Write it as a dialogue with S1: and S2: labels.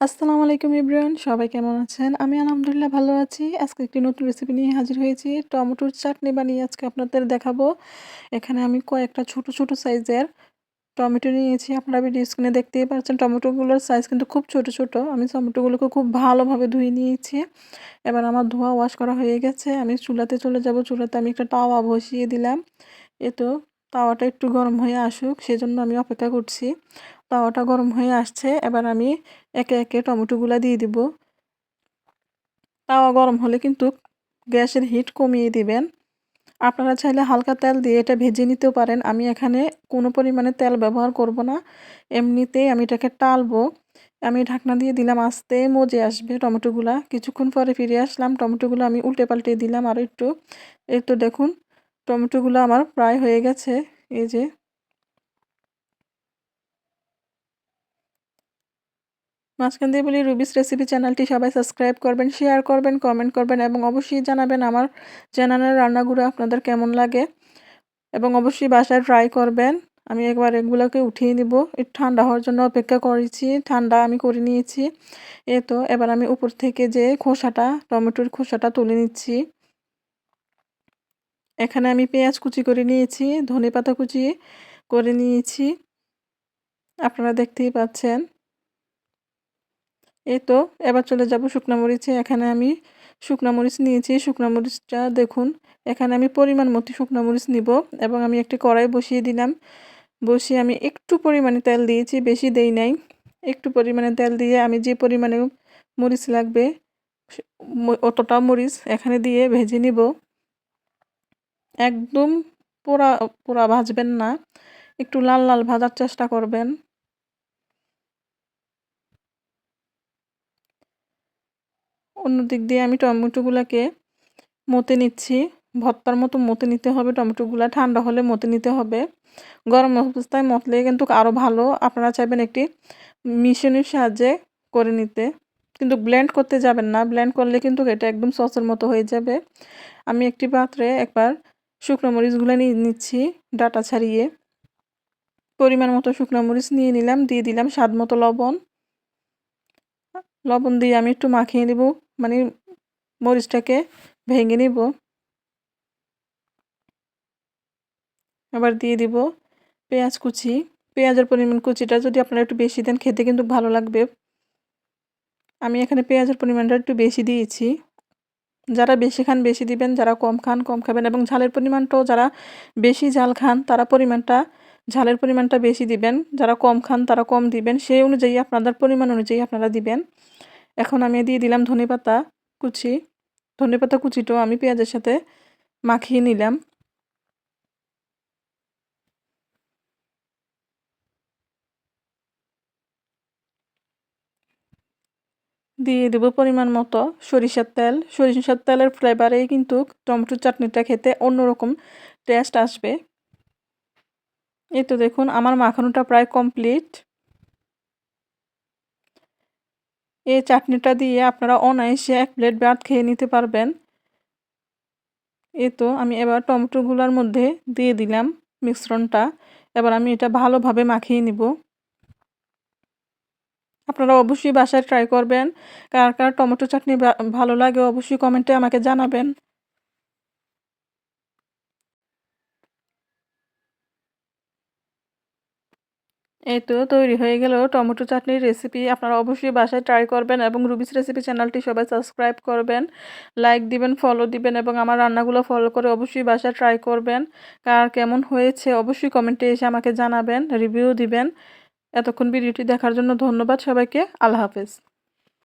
S1: আসসালামু আলাইকুম ইব্রান সবাই কেমন আছেন? আমি আলহামদুলিল্লাহ ভালো আছি। আজকে একটি নতুন রেসিপি নিয়ে হাজির হয়েছি। টমেটোর চাটনি বানিয়ে আজকে আপনাদের দেখাবো। এখানে আমি কয়েকটা ছোট ছোট সাইজের টমেটো নিয়েছি। আপনারা ভিডিও স্ক্রিনে দেখতেই পাচ্ছেন, টমেটোগুলোর সাইজ কিন্তু খুব ছোট ছোট। আমি টমেটোগুলোকে খুব ভালোভাবে ধুয়ে নিয়েছি। এবার আমার ধোয়া ওয়াশ করা হয়ে গেছে। আমি চুলাতে চলে যাব। চুলাতে আমি একটা তাওয়া বসিয়ে দিলাম। এ তো তাওয়াটা একটু গরম হয়ে আসুক, সেজন্য আমি অপেক্ষা করছি। তাওয়াটা গরম হয়ে আসছে, এবার আমি একে একে টমেটোগুলা দিয়ে দিব। তাওয়া গরম হলে কিন্তু গ্যাসের হিট কমিয়ে দিবেন। আপনারা চাইলে হালকা তেল দিয়ে এটা ভেজে নিতেও পারেন। আমি এখানে কোনো পরিমাণে তেল ব্যবহার করব না। এমনিতেই আমি এটাকে টালবো। আমি ঢাকনা দিয়ে দিলাম, আস্তে মজে আসবে টমেটোগুলা। কিছুক্ষণ পরে ফিরে আসলাম, টমেটোগুলো আমি উল্টে পাল্টে দিলাম আর একটু এই তো দেখুন টমেটোগুলো আমার প্রায় হয়ে গেছে, এই যে। মাঝখান দিয়ে বলি রুবিস রেসিপি চ্যানেলটি সবাই সাবস্ক্রাইব করবেন, শেয়ার করবেন, কমেন্ট করবেন এবং অবশ্যই জানাবেন আমার চ্যানেলের রান্নাগুলো আপনাদের কেমন লাগে। এবং অবশ্যই বাসায় ট্রাই করবেন। আমি একবার এগুলোকে উঠিয়ে একটু ঠান্ডা হওয়ার জন্য অপেক্ষা করেছি, ঠান্ডা আমি করে নিয়েছি। এ তো, এবার আমি উপর থেকে যে খোসাটা, টমেটোর খোসাটা তুলে নিচ্ছি। এখানে আমি পেঁয়াজ কুচি করে নিয়েছি, ধনে পাতা কুচি করে নিয়েছি। আপনারা দেখতেই পাচ্ছেন। এই তো, এবার চলে যাব শুকনো মরিচে। এখানে আমি শুকনো মরিচ নিয়েছি। শুকনো মরিচটা দেখুন, এখানে আমি পরিমাণ মতো শুকনো মরিচ নিব এবং আমি একটি কড়াই বসিয়ে দিলাম। বসিয়ে আমি একটু পরিমাণে তেল দিয়েছি, বেশি দেই নাই। একটু পরিমাণে তেল দিয়ে আমি যে পরিমাণে মরিচ লাগবে অতটা মরিচ এখানে দিয়ে ভেজে নিব। একদম পোড়া পোড়া ভাজবেন না। একটু লাল লাল ভাজার চেষ্টা করবেন। অন্য দিক দিয়ে আমি টমেটোগুলোকে মতে নিচ্ছি। ভর্তার মতো মতে নিতে হবে। টমেটোগুলো ঠান্ডা হলে মতে নিতে হবে। গরম অবস্থায় মতলে কিন্তু আরও ভালো। আপনারা চাইবেন একটি মিশনের সাহায্যে করে নিতে। কিন্তু ব্লেন্ড করতে যাবেন না। ব্লেন্ড করলে কিন্তু এটা একদম সসের মতো হয়ে যাবে। আমি একটি পাত্রে একবার শুকনো মরিচগুলো নিয়ে নিচ্ছি ডাটা ছাড়িয়ে। পরিমাণ মতো শুকনো মরিচ নিয়ে নিলাম, দিয়ে দিলাম স্বাদ মতো লবণ। লবণ দিয়ে আমি একটু মাখিয়ে নেব মানে মরিচটাকে ভেঙে নিব। আবার দিয়ে দিব পেঁয়াজ কুচি। পেঁয়াজের পরিমাণ কুচিটা যদি আপনারা একটু বেশি দেন, খেতে কিন্তু ভালো লাগবে। আমি এখানে পেঁয়াজের পরিমাণটা একটু বেশি দিয়েছি। যারা বেশি খান বেশি দিবেন, যারা কম খান কম খাবেন এবং ঝালের পরিমাণটাও যারা বেশি ঝাল খান তারা পরিমাণটা, ঝালের পরিমাণটা বেশি দিবেন। যারা কম খান তারা কম দিবেন। সেই অনুযায়ী আপনাদের পরিমাণ অনুযায়ী আপনারা দিবেন। এখন আমি দিয়ে দিলাম ধনে পাতা কুচি। ধনে পাতা কুচিটাও আমি পেঁয়াজের সাথে মাখিয়ে নিলাম। দিয়ে দেব পরিমাণ মতো। সরিষার তেল। সরিষার তেলের ফ্লেভারেই কিন্তু টমেটো চাটনিটা খেতে অন্যরকম টেস্ট আসবে। এই তো দেখুন, আমার মাখানোটা প্রায় কমপ্লিট এই চাটনিটা দিয়ে আপনারা অনায়াসে এক প্লেট ভাত খেয়ে নিতে পারবেন। এই তো আমি এবার টমেটোগুলোর মধ্যে দিয়ে দিলাম মিশ্রণটা। এবার আমি এটা ভালোভাবে মাখিয়ে নিব। আপনারা অবশ্যই বাসায় ট্রাই করবেন। কার কার টমেটো চাটনি ভালো লাগে অবশ্যই কমেন্টে আমাকে জানাবেন। এই তো তৈরি হয়ে গেল টমেটো চাটনির রেসিপি আপনারা অবশ্যই বাসায় ট্রাই করবেন এবং রুবিস রেসিপি চ্যানেলটি সবাই সাবস্ক্রাইব করবেন লাইক দিবেন ফলো দিবেন এবং আমার রান্নাগুলো ফলো করে অবশ্যই বাসায় ট্রাই করবেন। কার কেমন হয়েছে অবশ্যই কমেন্টে এসে আমাকে জানাবেন রিভিউ দিবেন। এতক্ষণ ভিডিওটি দেখার জন্য ধন্যবাদ সবাইকে। আল্লাহ হাফেজ।